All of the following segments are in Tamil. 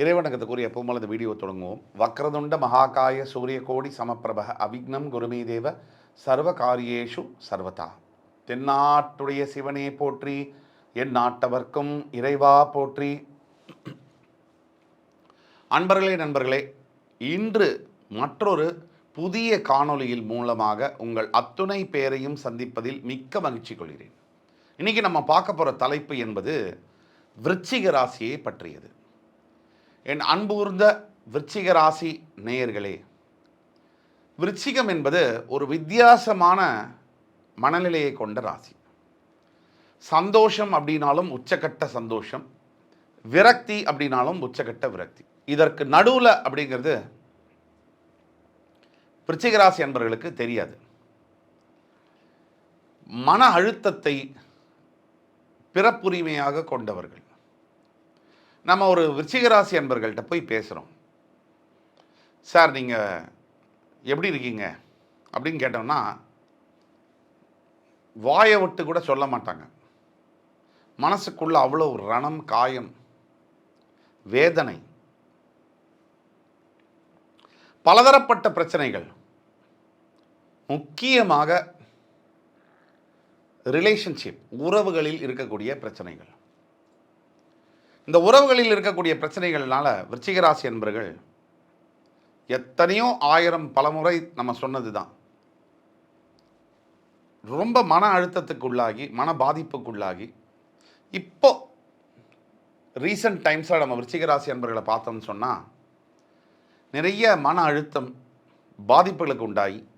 இறைவணக்கத்துக்குரிய எப்பவும் இந்த வீடியோ தொடங்குவோம். வக்ரதுண்ட மகாகாய சூரிய கோடி சமப்பிரப அவிக்னம் குருமே தேவ சர்வ காரியேஷு சர்வதா. தென்னாட்டுடைய சிவனே போற்றி என் நாட்டவர்க்கும் இறைவா போற்றி. அன்பர்களே நண்பர்களே இன்று மற்றொரு புதிய காணொளியில் மூலமாக உங்கள் அத்துணை பேரையும் சந்திப்பதில் மிக்க மகிழ்ச்சி கொள்கிறேன். இன்னைக்கு நம்ம பார்க்க போகிற தலைப்பு என்பது விருச்சிக ராசியை பற்றியது. என் அன்பூர்ந்த விருச்சிக ராசி நேயர்களே விருச்சிகம் என்பது ஒரு வித்தியாசமான மனநிலையை கொண்ட ராசி. சந்தோஷம் அப்படின்னாலும் உச்சக்கட்ட சந்தோஷம் விரக்தி அப்படின்னாலும் உச்சக்கட்ட விரக்தி. இதற்கு நடுவில் அப்படிங்கிறது விருச்சிக ராசி அன்பர்களுக்கு தெரியாது. மன அழுத்தத்தை பிறப்புரிமையாக கொண்டவர்கள். நம்ம ஒரு விருச்சிகராசி அன்பர்கள்ட்ட போய் பேசுகிறோம் சார் நீங்கள் எப்படி இருக்கீங்க? அப்படின்னு கேட்டோம்னா வாயை விட்டு கூட சொல்ல மாட்டாங்க. மனசுக்குள்ளே அவ்வளோ ரணம் காயம் வேதனை பலதரப்பட்ட பிரச்சனைகள் முக்கியமாக ரிலேஷன்ஷிப் உறவுகளில் இருக்கக்கூடிய பிரச்சனைகள். இந்த உறவுகளில் இருக்கக்கூடிய பிரச்சனைகள்னால விருச்சிகராசி என்பர்கள் எத்தனையோ ஆயிரம் பலமுறை நம்ம சொன்னது தான் ரொம்ப மன அழுத்தத்துக்குள்ளாகி மன பாதிப்புக்குள்ளாகி இப்போ ரீசன்ட் டைம்ஸாக நம்ம விருச்சிகராசி அன்பர்களை பார்த்தோம்னு சொன்னால் நிறைய மன அழுத்தம் பாதிப்புகளுக்கு உண்டாகி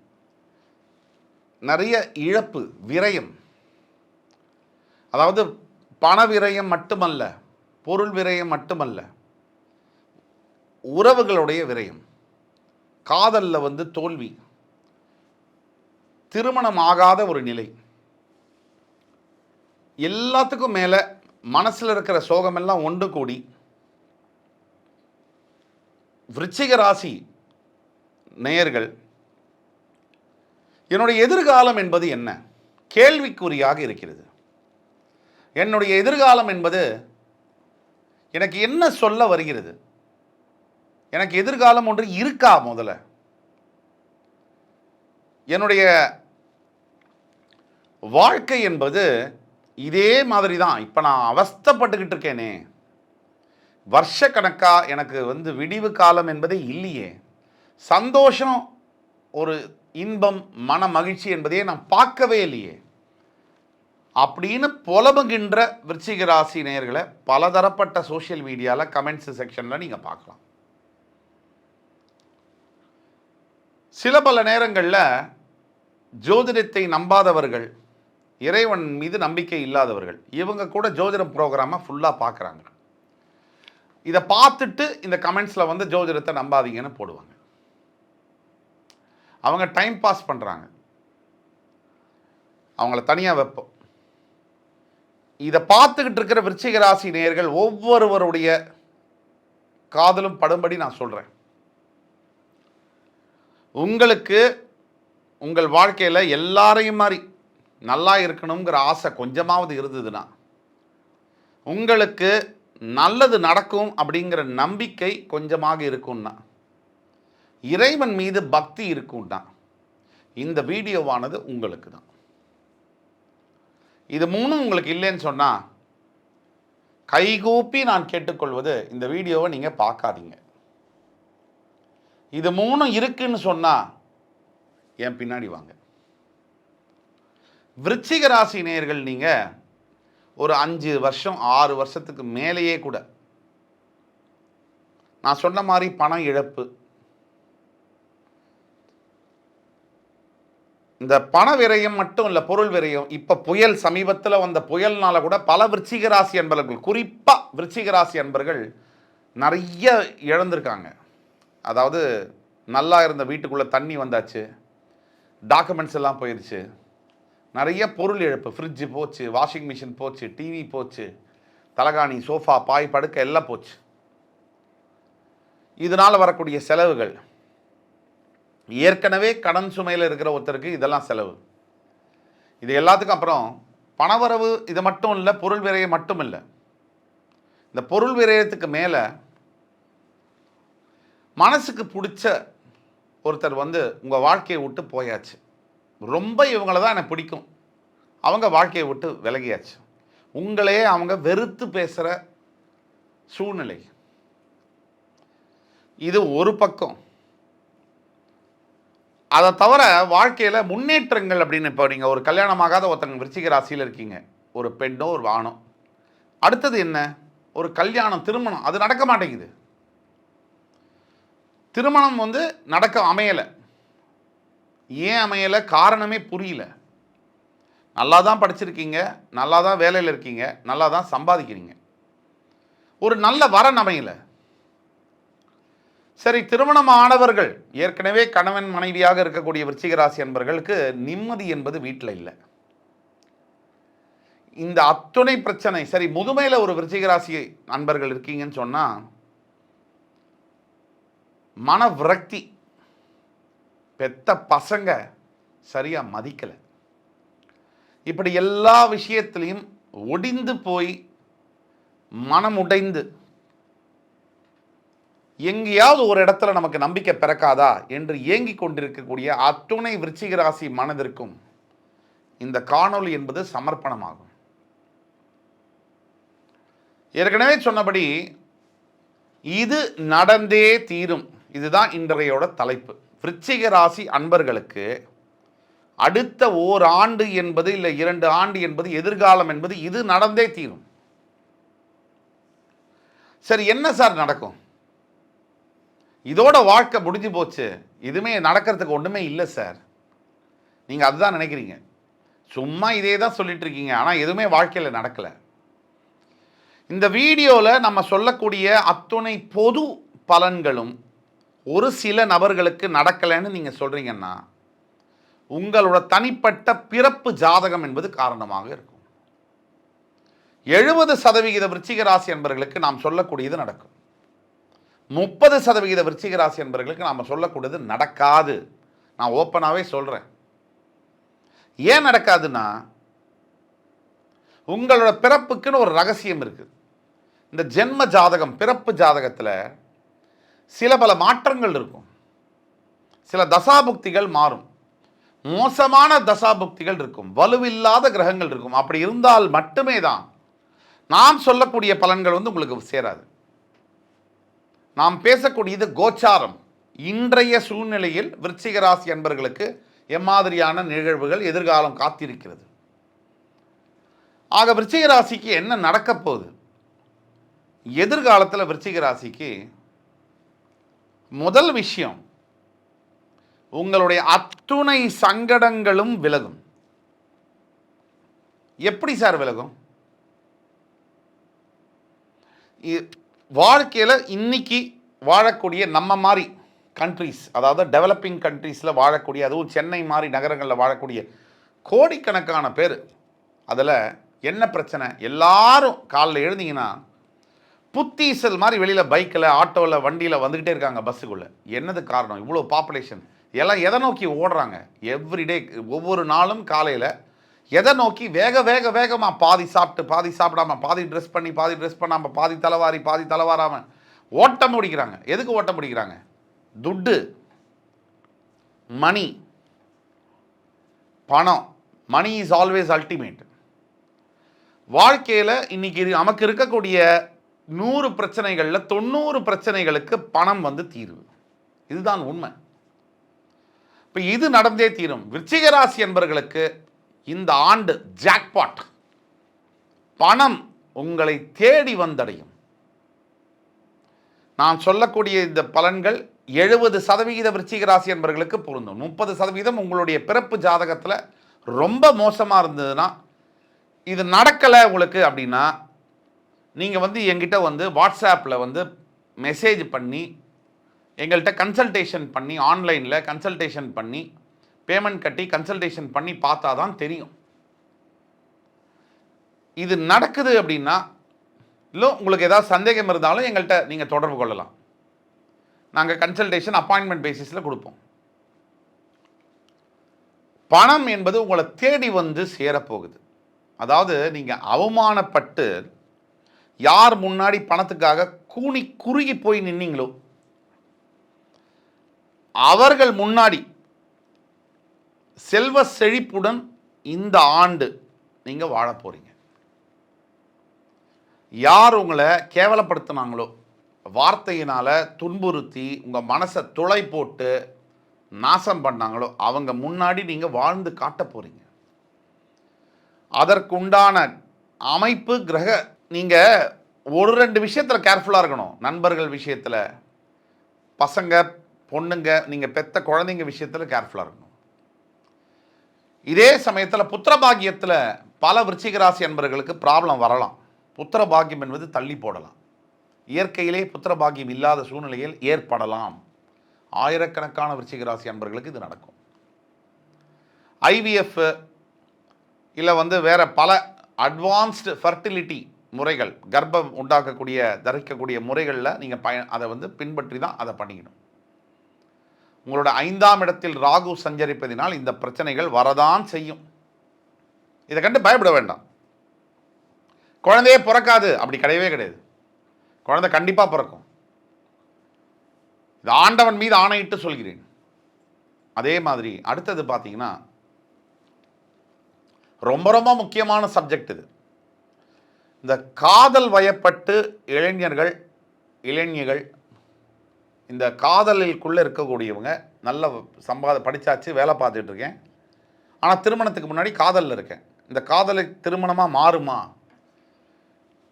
நிறைய இழப்பு விரயம். அதாவது பண விரயம் மட்டுமல்ல பொருள் விரயம் மட்டுமல்ல உறவுகளுடைய விரயம். காதலில் வந்து தோல்வி. திருமணம் ஆகாத ஒரு நிலை. எல்லாத்துக்கும் மேலே மனசில் இருக்கிற சோகமெல்லாம் ஒன்று கூடி விருச்சிக ராசி நேயர்கள் என்னுடைய எதிர்காலம் என்பது என்ன? கேள்விக்குறியாக இருக்கிறது. என்னுடைய எதிர்காலம் என்பது எனக்கு என்ன சொல்ல வருகிறது? எனக்கு எதிர்காலம் ஒன்று இருக்கா முதல்ல என்னுடைய வாழ்க்கை என்பது இதே மாதிரி தான் இப்போ நான் அவஸ்தைப்பட்டுக்கிட்டு இருக்கேனே. வருஷக்கணக்காக எனக்கு வந்து விடிவு காலம் என்பதே இல்லையே. சந்தோஷம் ஒரு இன்பம் மன மகிழ்ச்சி என்பதையே நான் பார்க்கவே இல்லையே. அப்படின்னு புலம்புகின்ற விருச்சிக ராசி நேயர்களை பலதரப்பட்ட சோஷியல் மீடியாவில் கமெண்ட்ஸ் செக்ஷனில் நீங்கள் பார்க்கலாம். சில பல நேரங்களில் ஜோதிடத்தை நம்பாதவர்கள் இறைவன் மீது நம்பிக்கை இல்லாதவர்கள் இவங்க கூட ஜோதிடம் ப்ரோக்ராமை ஃபுல்லாக பார்க்குறாங்க. இதை பார்த்துட்டு இந்த கமெண்ட்ஸில் வந்து ஜோதிடத்தை நம்பாதீங்கன்னு போடுவாங்க. அவங்க டைம் பாஸ் பண்ணுறாங்க அவங்கள தனியாக வைப்போம். இதை பார்த்துக்கிட்டு இருக்கிற விருச்சிக ராசி நேயர்கள் ஒவ்வொருவருடைய காதலும் படும்படி நான் சொல்கிறேன் உங்களுக்கு உங்கள் வாழ்க்கையில் எல்லாரையும் மாதிரி நல்லா இருக்கணுங்கிற ஆசை கொஞ்சமாவது இருந்ததுன்னா உங்களுக்கு நல்லது நடக்கும் அப்படிங்கிற நம்பிக்கை கொஞ்சமாக இருக்கும்னா இறைவன் மீது பக்தி இருக்கும்னா இந்த வீடியோவானது உங்களுக்கு தான் இது மூணும் உங்களுக்கு இல்லைன்னு சொன்னால் கைகூப்பி நான் கேட்டுக்கொள்வது இந்த வீடியோவை நீங்கள் பார்க்காதீங்க. இது மூணும் இருக்குன்னு சொன்னால் என் பின்னாடி வாங்க. விருச்சிக ராசி நேர்கள் நீங்கள் ஒரு அஞ்சு வருஷம் ஆறு வருஷத்துக்கு மேலேயே கூட நான் சொன்ன மாதிரி பணம் இழப்பு இந்த பண விரயம் மட்டும் இல்லை பொருள் விரயம். இப்போ புயல் சமீபத்தில் வந்த புயல்னால கூட பல விருச்சிக ராசி அன்பர்கள் குறிப்பாக விருச்சிக ராசி அன்பர்கள் நிறைய இழந்திருக்காங்க. அதாவது நல்லா இருந்த வீட்டுக்குள்ளே தண்ணி வந்தாச்சு டாக்குமெண்ட்ஸ் எல்லாம் போயிடுச்சு நிறைய பொருள் இழப்பு. ஃப்ரிட்ஜு போச்சு வாஷிங் மிஷின் போச்சு டிவி போச்சு தலகாணி சோஃபா பாய் படுக்க எல்லாம் போச்சு. இதனால் வரக்கூடிய செலவுகள் ஏற்கனவே கடன் சுமையில் இருக்கிற ஒருத்தருக்கு இதெல்லாம் செலவு. இது எல்லாத்துக்கும் அப்புறம் பணவரவு இது மட்டும் இல்லை பொருள் விரயம் மட்டும் இல்லை. இந்த பொருள் விரயத்துக்கு மேலே மனசுக்கு பிடிச்ச ஒருத்தர் வந்து உங்கள் வாழ்க்கையை விட்டு போயாச்சு. ரொம்ப இவங்கள தான் எனக்கு பிடிக்கும். அவங்க வாழ்க்கையை விட்டு விலகியாச்சு. உங்களையே அவங்க வெறுத்து பேசுகிற சூழ்நிலை. இது ஒரு பக்கம். அதை தவிர வாழ்க்கையில் முன்னேற்றங்கள் அப்படின்னு இப்போ நீங்கள் ஒரு கல்யாணமாகாத ஒருத்தங்க விருச்சிக ராசியில் இருக்கீங்க. ஒரு பெண்ணோ ஒரு ஆணோ. அடுத்தது என்ன? ஒரு கல்யாணம் திருமணம். அது நடக்க மாட்டேங்குது. திருமணம் வந்து நடக்க அமையலை. ஏன் அமையலை? காரணமே புரியல. நல்லா தான் படிச்சிருக்கீங்க. நல்லா தான் வேலையில் இருக்கீங்க. நல்லா தான் சம்பாதிக்கிறீங்க. ஒரு நல்ல வரன் அமையலை. சரி திருமணம் ஆனவர்கள் ஏற்கனவே கணவன் மனைவியாக இருக்கக்கூடிய விருச்சிகராசி என்பவர்களுக்கு அன்பர்களுக்கு நிம்மதி என்பது வீட்டில் இல்லை. இந்த அத்துணை பிரச்சனை சரி முதுமையில் ஒரு விருச்சிகராசி நண்பர்கள் அன்பர்கள் இருக்கீங்கன்னு சொன்னால் மன விரக்தி பெத்த பசங்க சரியாக மதிக்கலை. இப்படி எல்லா விஷயத்துலையும் ஒடிந்து போய் மனம் உடைந்து எங்கேயாவது ஒரு இடத்துல நமக்கு நம்பிக்கை பிறக்காதா என்று ஏங்கிக் கொண்டிருக்கக்கூடிய அத்துணை விருச்சிக ராசி மனதிற்கும் இந்த காணொளி என்பது சமர்ப்பணமாகும். ஏற்கனவே சொன்னபடி இது நடந்தே தீரும். இதுதான் இன்றையோட தலைப்பு. விருச்சிக ராசி அன்பர்களுக்கு அடுத்த ஓர் ஆண்டு என்பது இல்லை இரண்டு ஆண்டு என்பது எதிர்காலம் என்பது இது நடந்தே தீரும். சரி என்ன சார் நடக்கும்? இதோட வாழ்க்கை முடிஞ்சு போச்சு. எதுவுமே நடக்கிறதுக்கு ஒன்றுமே இல்லை சார். நீங்கள் அதுதான் நினைக்கிறீங்க. சும்மா இதே தான் சொல்லிட்டு இருக்கீங்க. ஆனால் எதுவுமே வாழ்க்கையில் நடக்கலை. இந்த வீடியோவில் நம்ம சொல்லக்கூடிய அத்துணை பொது பலன்களும் ஒரு சில நபர்களுக்கு நடக்கலைன்னு நீங்கள் சொல்கிறீங்கன்னா உங்களோட தனிப்பட்ட பிறப்பு ஜாதகம் என்பது காரணமாக இருக்கும். எழுபது சதவிகித விருச்சிக ராசி என்பவர்களுக்கு நாம் சொல்லக்கூடியது நடக்கும். முப்பது சதவிகித விருச்சிக ராசி என்பவர்களுக்கு நாம் சொல்லக்கூடியது நடக்காது. நான் ஓப்பனாகவே சொல்கிறேன் ஏன் நடக்காதுன்னா உங்களோட பிறப்புக்குன்னு ஒரு ரகசியம் இருக்குது இந்த ஜென்ம ஜாதகம் பிறப்பு ஜாதகத்தில் சில பல மாற்றங்கள் இருக்கும். சில தசாபுக்திகள் மாறும். மோசமான தசாபுக்திகள் இருக்கும். வலுவில்லாத கிரகங்கள் இருக்கும். அப்படி இருந்தால் மட்டுமே தான் நாம் சொல்லக்கூடிய பலன்கள் வந்து உங்களுக்கு சேராது. நாம் பேசக்கூடியது கோச்சாரம். இன்றைய சூழ்நிலையில் விருச்சிக ராசி அன்பர்களுக்கு எம்மாதிரியான நிகழ்வுகள் எதிர்காலம் காத்திருக்கிறது. ஆக விருச்சிக ராசிக்கு என்ன நடக்கப் போகுது? எதிர்காலத்தில் விருச்சிக ராசிக்கு முதல் விஷயம் உங்களுடைய அத்துணை சங்கடங்களும் விலகும். எப்படி சார் விலகும்? வாழ்க்கையில் இன்னைக்கு வாழக்கூடிய நம்ம மாதிரி கண்ட்ரீஸ் அதாவது டெவலப்பிங் கண்ட்ரீஸில் வாழக்கூடிய அதுவும் சென்னை மாதிரி நகரங்களில் வாழக்கூடிய கோடிக்கணக்கான பேர். அதில் என்ன பிரச்சனை? எல்லாரும் காலைல எழுந்தீங்கன்னா புத்தீசல் மாதிரி வெளியில் பைக்கில் ஆட்டோவில் வண்டியில் வந்துக்கிட்டே இருக்காங்க பஸ்ஸுக்குள்ளே. என்னது காரணம்? இவ்வளோ பாப்புலேஷன் எல்லாம் எதை நோக்கி ஓடுறாங்க? எவ்ரிடே ஒவ்வொரு நாளும் காலையில் எதை நோக்கி? வேக வேக வேகமாக பாதி சாப்பிட்டு பாதி சாப்பிடாம பாதி ட்ரெஸ் பண்ணி பாதி ட்ரெஸ் பண்ணாமல் பாதி தலைவாரி பாதி தலைவாராமல் ஓட்டம் பிடிக்கிறாங்க எதுக்கு ஓட்டம் பிடிக்கிறாங்க துட்டு மணி பணம். மணி இஸ் ஆல்வேஸ் அல்டிமேட் வாழ்க்கையில் இன்றைக்கி நமக்கு இருக்கக்கூடிய நூறு பிரச்சனைகளில் தொண்ணூறு பிரச்சனைகளுக்கு பணம் வந்து தீர்வு. இதுதான் உண்மை. இப்போ இது நடந்தே தீரும். விருச்சிகராசி என்பவர்களுக்கு இந்த ஆண்டு ஜாக்பாட் பணம் உங்களை தேடி வந்தடையும். நான் சொல்லக்கூடிய இந்த பலன்கள் எழுபது சதவிகித விருச்சிக ராசி என்பவர்களுக்கு பொருந்தும். முப்பது சதவீதம் உங்களுடைய பிறப்பு ஜாதகத்தில் ரொம்ப மோசமாக இருந்ததுன்னா இது நடக்கலை உங்களுக்கு அப்படின்னா நீங்கள் வந்து எங்கிட்ட வந்து வாட்ஸ்அப்பில் வந்து மெசேஜ் பண்ணி எங்கள்கிட்ட கன்சல்டேஷன் பண்ணி ஆன்லைனில் கன்சல்டேஷன் பண்ணி பேமெண்ட் கட்டி கன்சல்டேஷன் பண்ணி பார்த்தா தான் தெரியும். இது நடக்குது அப்படின்னா இல்லை உங்களுக்கு ஏதாவது சந்தேகம் இருந்தாலும் எங்கள்கிட்ட நீங்கள் தொடர்பு கொள்ளலாம். நாங்கள் கன்சல்டேஷன் அப்பாயின்மெண்ட் பேசிஸில் கொடுப்போம். பணம் என்பது உங்களை தேடி வந்து சேரப்போகுது. அதாவது நீங்கள் அவமானப்பட்டு யார் முன்னாடி பணத்துக்காக கூனி குறுகி போய் நின்னீங்களோ அவர்கள் முன்னாடி செல்வ செழிப்புடன் இந்த ஆண்டு நீங்கள் வாழ போறீங்க. யார் உங்களை கேவலப்படுத்தினாங்களோ வார்த்தையினால் துன்புறுத்தி உங்கள் மனசை துளை போட்டு நாசம் பண்ணாங்களோ அவங்க முன்னாடி நீங்கள் வாழ்ந்து காட்ட போகிறீங்க அதற்குண்டான அமைப்பு கிரக நீங்கள் ஒரு ரெண்டு விஷயத்தில் கேர்ஃபுல்லாக இருக்கணும். நண்பர்கள் விஷயத்தில் பசங்க பொண்ணுங்க நீங்கள் பெத்த குழந்தைங்க விஷயத்தில் கேர்ஃபுல்லாக இருக்கணும். இதே சமயத்தில் புத்திர பாக்கியத்தில் பல விருச்சிகராசி அன்பர்களுக்கு ப்ராப்ளம் வரலாம். புத்திர பாக்கியம் என்பது தள்ளி போடலாம். இயற்கையிலே புத்திர பாக்கியம் இல்லாத சூழ்நிலையில் ஏற்படலாம். ஆயிரக்கணக்கான விருச்சிகராசி அன்பர்களுக்கு இது நடக்கும். ஐவிஎஃப் இல்லை வந்து வேறு பல அட்வான்ஸ்டு ஃபர்டிலிட்டி முறைகள் கர்ப்பம் உண்டாக்கக்கூடிய தரிக்கக்கூடிய முறைகளில் நீங்கள் பய அதை வந்து பின்பற்றி தான் அதை பண்ணிக்கணும். உங்களோட ஐந்தாம் இடத்தில் ராகு சஞ்சரிப்பதினால் இந்த பிரச்சனைகள் வரதான் செய்யும். இதை கண்டு பயப்பட வேண்டாம். குழந்தையே பிறக்காது. அப்படி கிடையவே கிடையாது. குழந்தை கண்டிப்பாக பிறக்கும். இது ஆண்டவன் மீது ஆணையிட்டு சொல்கிறேன். அதே மாதிரி அடுத்தது பார்த்தீங்கன்னா ரொம்ப ரொம்ப முக்கியமான சப்ஜெக்ட் இது. இந்த காதல் வயப்பட்டு இளைஞர்கள் இளைஞர்கள் இந்த காதலுக்குள்ளே இருக்கக்கூடியவங்க நல்ல சம்பாத படித்தாச்சு வேலை பார்த்துட்டு இருக்கேன் ஆனால் திருமணத்துக்கு முன்னாடி காதலில் இருக்கேன். இந்த காதலை திருமணமாக மாறுமா?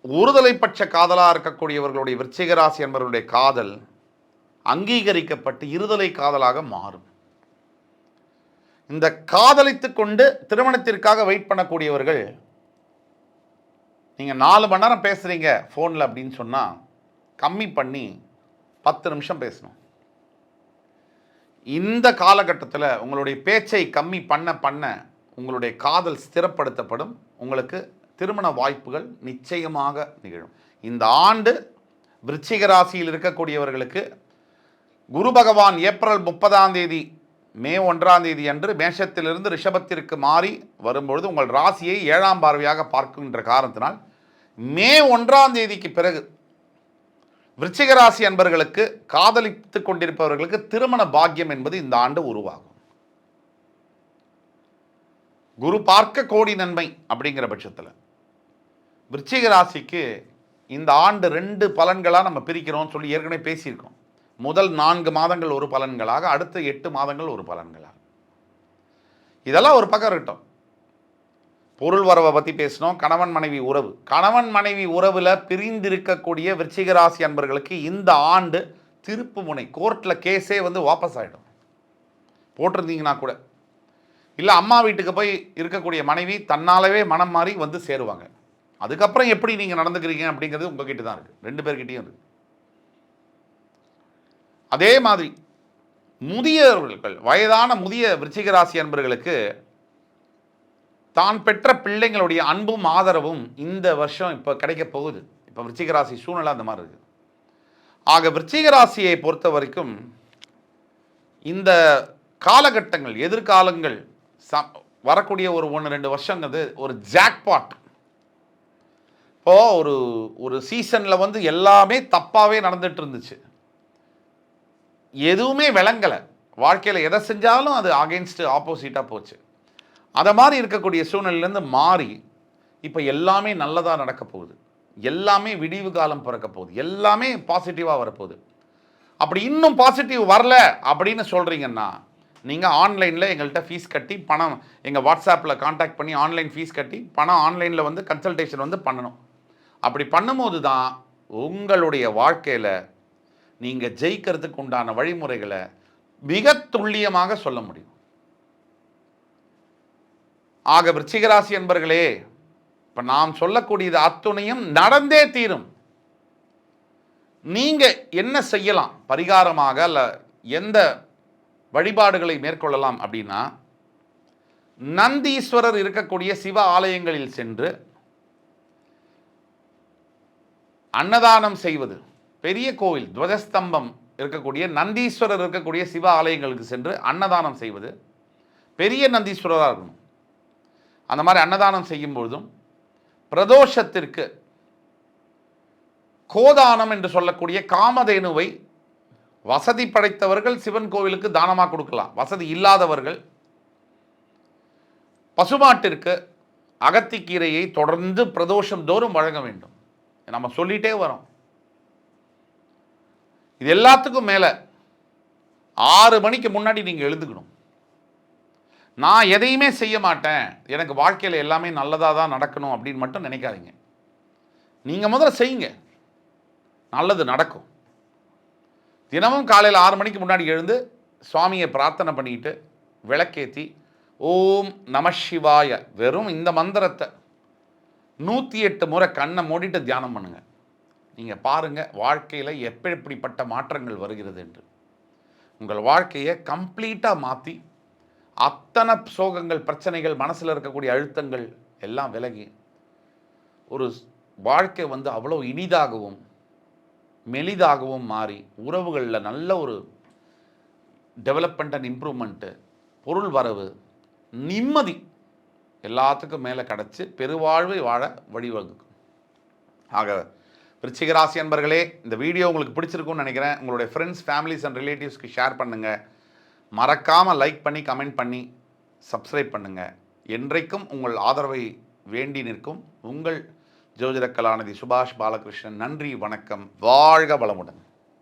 ஒருதலை பட்ச காதலாக இருக்கக்கூடியவர்களுடைய விருச்சிகராசி என்பவர்களுடைய காதல் அங்கீகரிக்கப்பட்டு இருதலை காதலாக மாறும். இந்த காதலித்து கொண்டு திருமணத்திற்காக வெயிட் பண்ணக்கூடியவர்கள் நீங்கள் நாலு மணி நேரம் பேசுகிறீங்க ஃபோனில் அப்படின்னு சொன்னால் கம்மி பண்ணி பத்து நிமிஷம் பேசணும். இந்த காலகட்டத்தில் உங்களுடைய பேச்சை கம்மி பண்ண பண்ண உங்களுடைய காதல் ஸ்திரப்படுத்தப்படும். உங்களுக்கு திருமண வாய்ப்புகள் நிச்சயமாக நிகழும். இந்த ஆண்டு விருச்சிக ராசியில் இருக்கக்கூடியவர்களுக்கு குரு பகவான் ஏப்ரல் முப்பதாம் தேதி மே ஒன்றாம் தேதி அன்று மேஷத்திலிருந்து ரிஷபத்திற்கு மாறி வரும்பொழுது உங்கள் ராசியை ஏழாம் பார்வையாக பார்க்கின்ற காரணத்தினால் மே ஒன்றாம் தேதிக்கு பிறகு விருச்சிகராசி அன்பர்களுக்கு காதலித்துக் கொண்டிருப்பவர்களுக்கு திருமண பாக்கியம் என்பது இந்த ஆண்டு உருவாகும். குரு பார்க்க கோடி நன்மை அப்படிங்கிற பட்சத்தில் விருச்சிக ராசிக்கு இந்த ஆண்டு ரெண்டு பலன்களாக நம்ம பிரிக்கிறோம்னு சொல்லி ஏற்கனவே பேசியிருக்கோம். முதல் நான்கு மாதங்கள் ஒரு பலன்களாக அடுத்த எட்டு மாதங்கள் ஒரு பலன்களாக. இதெல்லாம் ஒரு பக்கம் இருக்கட்டும். பொருள் வரவை பற்றி பேசினோம். கணவன் மனைவி உறவு. கணவன் மனைவி உறவில் பிரிந்திருக்கக்கூடிய விருச்சிக ராசி அன்பர்களுக்கு இந்த ஆண்டு திருப்பு முனை கோர்ட்டில் கேஸே வந்து வாபஸ் ஆகிடும் போட்டிருந்தீங்கன்னா கூட. இல்லை அம்மா வீட்டுக்கு போய் இருக்கக்கூடிய மனைவி தன்னாலவே மனம் மாறி வந்து சேருவாங்க. அதுக்கப்புறம் எப்படி நீங்கள் நடந்துக்கிறீங்க அப்படிங்கிறது உங்ககிட்ட தான் இருக்குது ரெண்டு பேர்கிட்டையும் இருக்குது அதே மாதிரி முதியவர்கள் வயதான முதிய விருச்சிக ராசி அன்பர்களுக்கு தான் பெற்ற பிள்ளைங்களுடைய அன்பும் ஆதரவும் இந்த வருஷம் இப்போ கிடைக்க போகுது. இப்போ விருச்சிகராசி சூழ்நிலை அந்த மாதிரி இருக்குது. ஆக விருச்சிகராசியை பொறுத்த வரைக்கும் இந்த காலகட்டங்கள் எதிர்காலங்கள் ச வரக்கூடிய ஒரு ஒன்று ரெண்டு வருஷங்கிறது ஒரு ஜாக்பாட் இப்போ ஒரு ஒரு சீசனில் வந்து எல்லாமே தப்பாகவே நடந்துட்டு இருந்துச்சு. எதுவுமே விளங்கலை. வாழ்க்கையில் எதை செஞ்சாலும் அது அகெயின்ஸ்ட் ஆப்போசிட்டாக போச்சு. அதை மாதிரி இருக்கக்கூடிய சூழ்நிலையிலேருந்து மாறி இப்போ எல்லாமே நல்லதாக நடக்க போகுது. எல்லாமே விடிவு காலம் பிறக்க போகுது. எல்லாமே பாசிட்டிவாக வரப்போகுது. அப்படி இன்னும் பாசிட்டிவ் வரல அப்படின்னு சொல்கிறீங்கன்னா நீங்கள் ஆன்லைனில் எங்கள்கிட்ட ஃபீஸ் கட்டி பணம் எங்கள் வாட்ஸ்அப்பில் காண்டாக்ட் பண்ணி ஆன்லைன் ஃபீஸ் கட்டி பணம் ஆன்லைனில் வந்து கன்சல்டேஷன் வந்து பண்ணணும். அப்படி பண்ணும்போது தான் உங்களுடைய வாழ்க்கையில் நீங்கள் ஜெயிக்கிறதுக்கு உண்டான வழிமுறைகளை மிக துல்லியமாக சொல்ல முடியும். ஆக விருச்சிகராசி என்பர்களே இப்போ நாம் சொல்லக்கூடியது அத்துணையும் நடந்தே தீரும். நீங்கள் என்ன செய்யலாம்? பரிகாரமாக அல்ல எந்த வழிபாடுகளை மேற்கொள்ளலாம் அப்படின்னா நந்தீஸ்வரர் இருக்கக்கூடிய சிவ ஆலயங்களில் சென்று அன்னதானம் செய்வது. பெரிய கோவில் துவஜஸ்தம்பம் இருக்கக்கூடிய நந்தீஸ்வரர் இருக்கக்கூடிய சிவ ஆலயங்களுக்கு சென்று அன்னதானம் செய்வது. பெரிய நந்தீஸ்வரராக இருக்கணும். அந்த மாதிரி அன்னதானம் செய்யும் பொழுதும் பிரதோஷத்திற்கு கோதானம் என்று சொல்லக்கூடிய காமதேனுவை வசதி படைத்தவர்கள் சிவன் கோவிலுக்கு தானமாக கொடுக்கலாம். வசதி இல்லாதவர்கள் பசுமாட்டிற்கு அகத்திக்கீரையை தொடர்ந்து பிரதோஷம் தோறும் வழங்க வேண்டும். நம்ம சொல்லிட்டே வரோம். இது எல்லாத்துக்கும் மேலே ஆறு மணிக்கு முன்னாடி நீங்கள் எழுதுக்கணும் நான் எதையுமே செய்ய மாட்டேன். எனக்கு வாழ்க்கையில் எல்லாமே நல்லதாக தான் நடக்கணும் அப்படின்னு மட்டும் நினைக்காதீங்க. நீங்கள் முதல்ல செய்யுங்க. நல்லது நடக்கும். தினமும் காலையில் ஆறு மணிக்கு முன்னாடி எழுந்து சுவாமியை பிரார்த்தனை பண்ணிக்கிட்டு விளக்கேற்றி ஓம் நம சிவாய வெறும் இந்த மந்திரத்தை நூற்றி எட்டு முறை கண்ணை மூடிட்டு தியானம் பண்ணுங்கள் நீங்கள் பாருங்கள் வாழ்க்கையில் எப்படி எப்படிப்பட்ட மாற்றங்கள் வருகிறது என்று. உங்கள் வாழ்க்கையை கம்ப்ளீட்டாக மாற்றி அத்தனை சோகங்கள் பிரச்சனைகள் மனசில் இருக்கக்கூடிய அழுத்தங்கள் எல்லாம் விலகி ஒரு வாழ்க்கை வந்து அவ்வளோ இனிதாகவும் மெலிதாகவும் மாறி உறவுகளில் நல்ல ஒரு டெவலப்மெண்ட் அண்ட் இம்ப்ரூவ்மெண்ட்டு பொருள் வரவு நிம்மதி எல்லாத்துக்கும் மேலே கிடச்சி பெருவாழ்வை வாழ வழிவகுக்கும். ஆக விருச்சிகராசி அன்பர்களே இந்த வீடியோ உங்களுக்கு பிடிச்சிருக்கும்னு நினைக்கிறேன். உங்களுடைய ஃப்ரெண்ட்ஸ் ஃபேமிலிஸ் அண்ட் ரிலேட்டிவ்ஸ்க்கு ஷேர் பண்ணுங்கள் மறக்காமல் லைக் பண்ணி கமெண்ட் பண்ணி சப்ஸ்கிரைப் பண்ணுங்கள் என்றைக்கும் உங்கள் ஆதரவை வேண்டி நிற்கும் உங்கள் ஜோதிட கலாநிதி சுபாஷ் பாலகிருஷ்ணன். நன்றி வணக்கம். வாழ்க வளமுடன்.